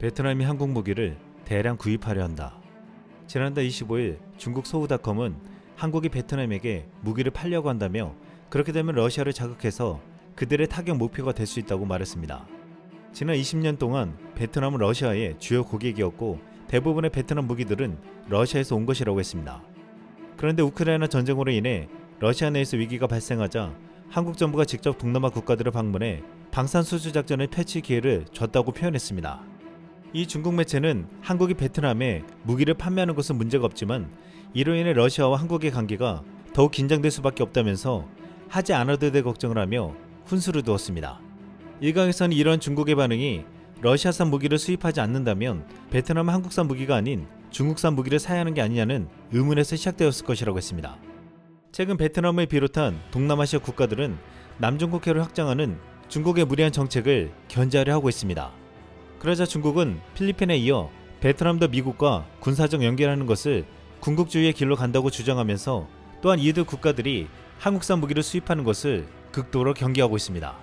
베트남이 한국 무기를 대량 구입하려 한다. 지난달 25일 중국 소우닷컴은 한국이 베트남에게 무기를 팔려고 한다며 그렇게 되면 러시아를 자극해서 그들의 타격 목표가 될 수 있다고 말했습니다. 지난 20년 동안 베트남은 러시아의 주요 고객이었고 대부분의 베트남 무기들은 러시아에서 온 것이라고 했습니다. 그런데 우크라이나 전쟁으로 인해 러시아 내에서 위기가 발생하자 한국 정부가 직접 동남아 국가들을 방문해 방산 수주 작전을 펼칠 기회를 줬다고 표현했습니다. 이 중국 매체는 한국이 베트남에 무기를 판매하는 것은 문제가 없지만 이로 인해 러시아와 한국의 관계가 더욱 긴장될 수밖에 없다면서 하지 않아도 될 걱정을 하며 훈수를 두었습니다. 일각에서는 이런 중국의 반응이 러시아산 무기를 수입하지 않는다면 베트남은 한국산 무기가 아닌 중국산 무기를 사야 하는 게 아니냐는 의문에서 시작되었을 것이라고 했습니다. 최근 베트남을 비롯한 동남아시아 국가들은 남중국해를 확장하는 중국의 무리한 정책을 견제하려 하고 있습니다. 그러자 중국은 필리핀에 이어 베트남도 미국과 군사적 연계하는 것을 군국주의의 길로 간다고 주장하면서 또한 이들 국가들이 한국산 무기를 수입하는 것을 극도로 경계하고 있습니다.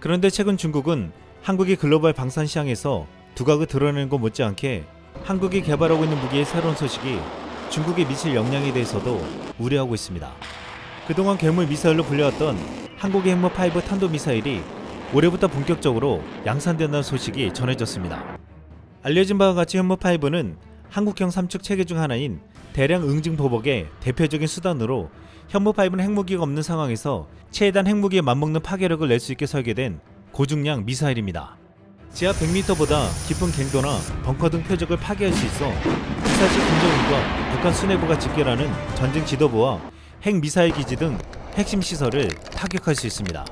그런데 최근 중국은 한국이 글로벌 방산 시장에서 두각을 드러내는 것 못지않게 한국이 개발하고 있는 무기의 새로운 소식이 중국에 미칠 영향에 대해서도 우려하고 있습니다. 그동안 괴물 미사일로 불려왔던 한국의 핵무 5 탄도 미사일이 올해부터 본격적으로 양산된다는 소식이 전해졌습니다. 알려진 바와 같이 현무5는 한국형 삼축 체계 중 하나인 대량 응징 보복의 대표적인 수단으로 현무5는 핵무기가 없는 상황에서 최단 핵무기에 맞먹는 파괴력을 낼 수 있게 설계된 고중량 미사일입니다. 지하 100m보다 깊은 갱도나 벙커 등 표적을 파괴할 수 있어 사실 김정은과 북한 수뇌부가 직결하는 전쟁 지도부와 핵 미사일 기지 등 핵심 시설을 타격할 수 있습니다.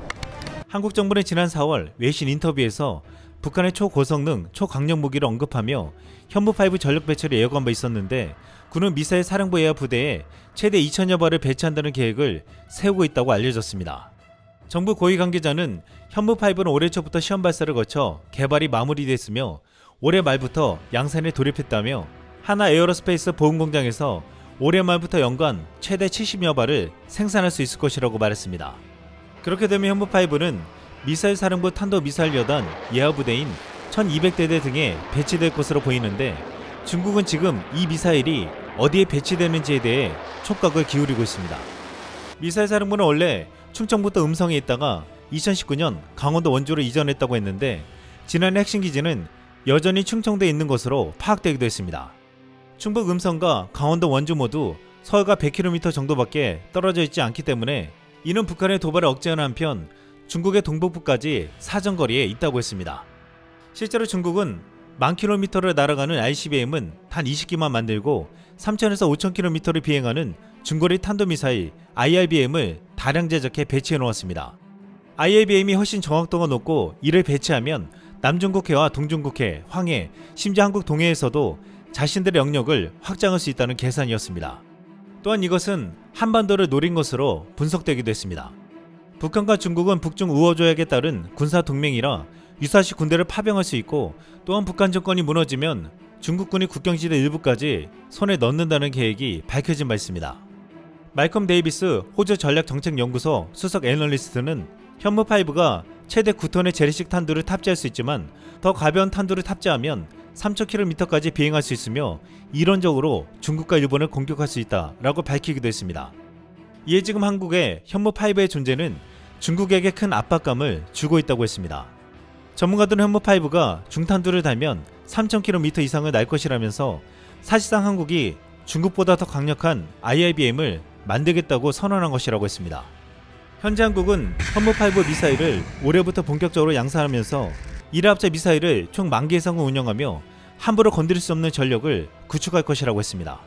한국 정부는 지난 4월 외신 인터뷰에서 북한의 초고성능 초강력 무기를 언급하며 현무5 전력 배치를 예고한 바 있었는데 군은 미사일 사령부 예하 부대에 최대 2천여 발을 배치한다는 계획을 세우고 있다고 알려졌습니다. 정부 고위 관계자는 현무5는 올해 초부터 시험 발사를 거쳐 개발이 마무리됐으며 올해 말부터 양산에 돌입했다며 하나 에어로스페이스 보훈 공장에서 올해 말부터 연간 최대 70여 발을 생산할 수 있을 것이라고 말했습니다. 그렇게 되면 현무5는 미사일 사령부 탄도 미사일 여단 예하 부대인 1200대대 등에 배치될 것으로 보이는데 중국은 지금 이 미사일이 어디에 배치되는지에 대해 촉각을 기울이고 있습니다. 미사일 사령부는 원래 충청부터 음성에 있다가 2019년 강원도 원주로 이전했다고 했는데 지난해 핵심 기지는 여전히 충청도에 있는 것으로 파악되기도 했습니다. 충북 음성과 강원도 원주 모두 서해가 100km 정도밖에 떨어져 있지 않기 때문에 이는 북한의 도발을 억제하는 한편 중국의 동북부까지 사정거리에 있다고 했습니다. 실제로 중국은 만 킬로미터를 날아가는 ICBM은 단 20기만 만들고 3천에서 5천 킬로미터를 비행하는 중거리 탄도미사일 IRBM을 다량 제작해 배치해 놓았습니다. IRBM이 훨씬 정확도가 높고 이를 배치하면 남중국해와 동중국해, 황해, 심지어 한국 동해에서도 자신들의 영역을 확장할 수 있다는 계산이었습니다. 또한 이것은 한반도를 노린 것으로 분석되기도 했습니다. 북한과 중국은 북중 우호 조약에 따른 군사 동맹이라 유사시 군대를 파병할 수 있고 또한 북한 정권이 무너지면 중국군이 국경지대 일부까지 손에 넣는다는 계획이 밝혀진 바 있습니다. 말컴 데이비스 호주 전략정책연구소 수석 애널리스트는 현무5가 최대 9톤의 재래식 탄두를 탑재할 수 있지만 더 가벼운 탄두를 탑재하면 3,000km까지 비행할 수 있으며 이론적으로 중국과 일본을 공격할 수 있다라고 밝히기도 했습니다. 이에 지금 한국의 현무5의 존재는 중국에게 큰 압박감을 주고 있다고 했습니다. 전문가들은 현무5가 중탄두를 달면 3,000km 이상을 날 것이라면서 사실상 한국이 중국보다 더 강력한 IIBM을 만들겠다고 선언한 것이라고 했습니다. 현재 한국은 현무5 미사일을 올해부터 본격적으로 양산하면서 이를 합쳐 미사일을 총 만개 이상을 운영하며 함부로 건드릴 수 없는 전력을 구축할 것이라고 했습니다.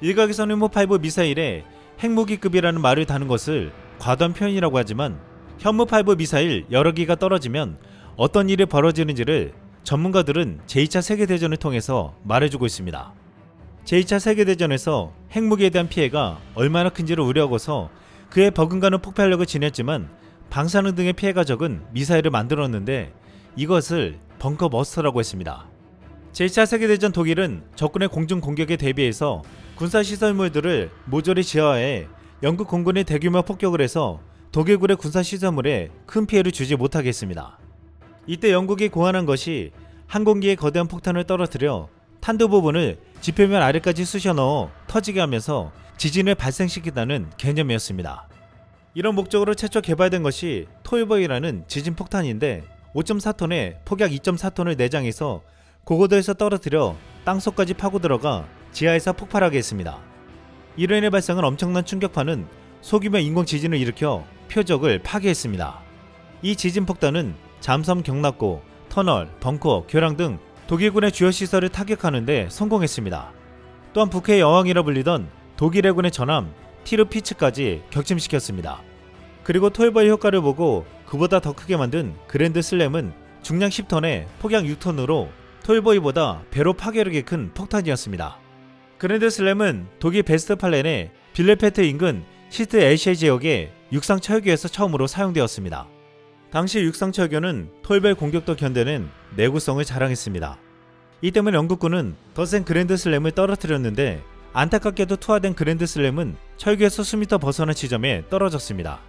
일각에서는 현무5 미사일에 핵무기급이라는 말을 다는 것을 과도한 표현이라고 하지만 현무5 미사일 여러 기가 떨어지면 어떤 일이 벌어지는지를 전문가들은 제2차 세계대전을 통해서 말해주고 있습니다. 제2차 세계대전에서 핵무기에 대한 피해가 얼마나 큰지를 우려하고서 그에 버금가는 폭발력을 지녔지만 방사능 등의 피해가 적은 미사일을 만들었는데 이것을 벙커 머스터라고 했습니다. 제2차 세계대전 독일은 적군의 공중 공격에 대비해서 군사 시설물들을 모조리 지하화해 영국 공군의 대규모 폭격을 해서 독일군의 군사 시설물에 큰 피해를 주지 못하게 했습니다. 이때 영국이 고안한 것이 항공기에 거대한 폭탄을 떨어뜨려 탄도 부분을 지표면 아래까지 쑤셔 넣어 터지게 하면서 지진을 발생시킨다는 개념이었습니다. 이런 목적으로 최초 개발된 것이 토이버이라는 지진 폭탄인데 5.4톤에 폭약 2.4톤을 내장해서 고고도에서 떨어뜨려 땅속까지 파고 들어가 지하에서 폭발하게 했습니다. 이로 인해 발생한 엄청난 충격파는 소규모 인공 지진을 일으켜 표적을 파괴했습니다. 이 지진 폭탄은 잠섬 경납고, 터널, 벙커, 교량 등 독일군의 주요 시설을 타격하는데 성공했습니다. 또한 북해의 여왕이라 불리던 독일 해군의 전함 티르피츠까지 격침시켰습니다. 그리고 토이버의 효과를 보고 그보다 더 크게 만든 그랜드 슬램은 중량 10톤에 폭약 6톤으로 토이버이보다 배로 파괴력이 큰 폭탄이었습니다. 그랜드 슬램은 독일 베스트팔렌의 빌레페트 인근 시트 에시에 지역의 육상 철교에서 처음으로 사용되었습니다. 당시 육상 철교는 토이버의 공격도 견뎌낸 내구성을 자랑했습니다. 이 때문에 영국군은 더 센 그랜드 슬램을 떨어뜨렸는데 안타깝게도 투하된 그랜드 슬램은 철교에서 수미터 벗어난 지점에 떨어졌습니다.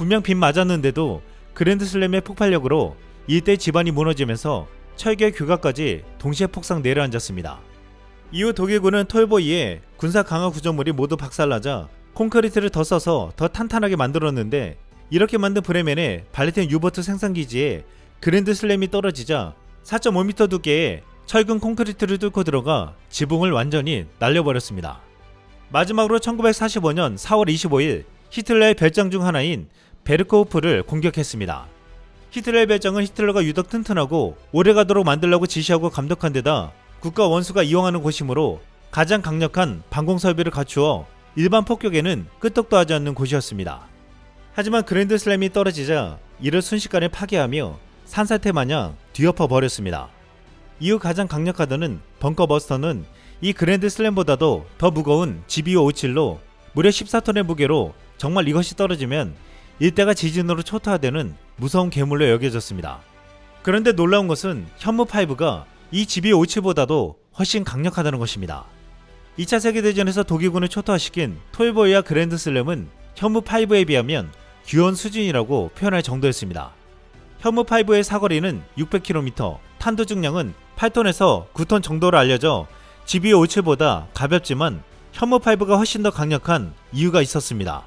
분명 빗 맞았는데도 그랜드 슬램의 폭발력으로 일대 집안이 무너지면서 철교의 규각까지 동시에 폭삭 내려앉았습니다. 이후 독일군은 톨보이에 군사 강화 구조물이 모두 박살나자 콘크리트를 더 써서 더 탄탄하게 만들었는데 이렇게 만든 브레멘의 발레텐 유보트 생산기지에 그랜드 슬램이 떨어지자 4.5m 두께의 철근 콘크리트를 뚫고 들어가 지붕을 완전히 날려버렸습니다. 마지막으로 1945년 4월 25일 히틀러의 별장 중 하나인 베르코우프를 공격했습니다. 히틀러의 별장은 히틀러가 유독 튼튼하고 오래가도록 만들라고 지시하고 감독한 데다 국가 원수가 이용하는 곳이므로 가장 강력한 방공 설비를 갖추어 일반 폭격에는 끄떡도 하지 않는 곳이었습니다. 하지만 그랜드 슬램이 떨어지자 이를 순식간에 파괴하며 산사태 마냥 뒤엎어 버렸습니다. 이후 가장 강력하다는 벙커 버스터는 이 그랜드 슬램보다도 더 무거운 GBO57로 무려 14톤의 무게로 정말 이것이 떨어지면 일대가 지진으로 초토화되는 무서운 괴물로 여겨졌습니다. 그런데 놀라운 것은 현무5가 이 GBO57보다도 훨씬 강력하다는 것입니다. 2차 세계대전에서 독일군을 초토화시킨 톨보이와 그랜드 슬램은 현무5에 비하면 귀여운 수준이라고 표현할 정도였습니다. 현무5의 사거리는 600km, 탄도 중량은 8톤에서 9톤 정도로 알려져 GBO57보다 가볍지만 현무5가 훨씬 더 강력한 이유가 있었습니다.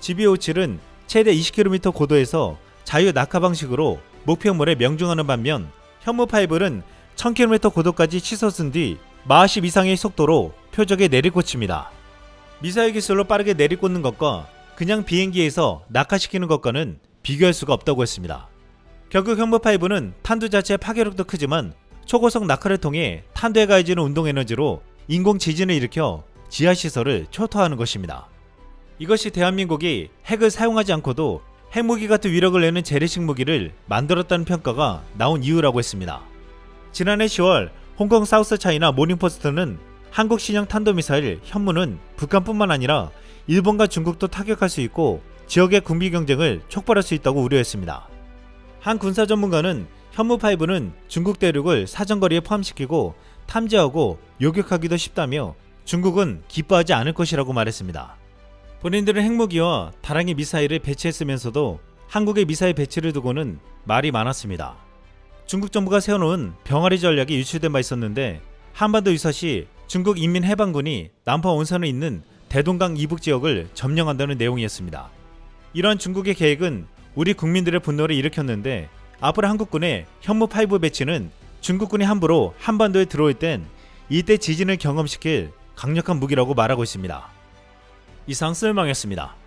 GBO7은 최대 20km 고도에서 자유 낙하 방식으로 목표물에 명중하는 반면 현무5는 1000km 고도까지 치솟은 뒤 마하십 이상의 속도로 표적에 내리꽂힙니다. 미사일 기술로 빠르게 내리꽂는 것과 그냥 비행기에서 낙하시키는 것과는 비교할 수가 없다고 했습니다. 결국 현무5는 탄두 자체의 파괴력도 크지만 초고속 낙하를 통해 탄두에 가해지는 운동 에너지로 인공 지진을 일으켜 지하 시설을 초토화하는 것입니다. 이것이 대한민국이 핵을 사용하지 않고도 핵무기 같은 위력을 내는 재래식 무기를 만들었다는 평가가 나온 이유라고 했습니다. 지난해 10월 홍콩 사우스 차이나 모닝포스트는 한국 신형 탄도미사일 현무는 북한뿐만 아니라 일본과 중국도 타격할 수 있고 지역의 군비 경쟁을 촉발할 수 있다고 우려했습니다. 한 군사 전문가는 현무5는 중국 대륙을 사정거리에 포함시키고 탐지하고 요격하기도 쉽다며 중국은 기뻐하지 않을 것이라고 말했습니다. 본인들은 핵무기와 다랑이 미사일을 배치했으면서도 한국의 미사일 배치를 두고는 말이 많았습니다. 중국 정부가 세워놓은 병아리 전략이 유출된 바 있었는데 한반도 유사 시 중국 인민해방군이 남파 온선에 있는 대동강 이북 지역을 점령한다는 내용이었습니다. 이러한 중국의 계획은 우리 국민들의 분노를 일으켰는데 앞으로 한국군의 현무 5 배치는 중국군이 함부로 한반도에 들어올 땐 이때 지진을 경험시킬 강력한 무기라고 말하고 있습니다. 이상 쓸망이었습니다.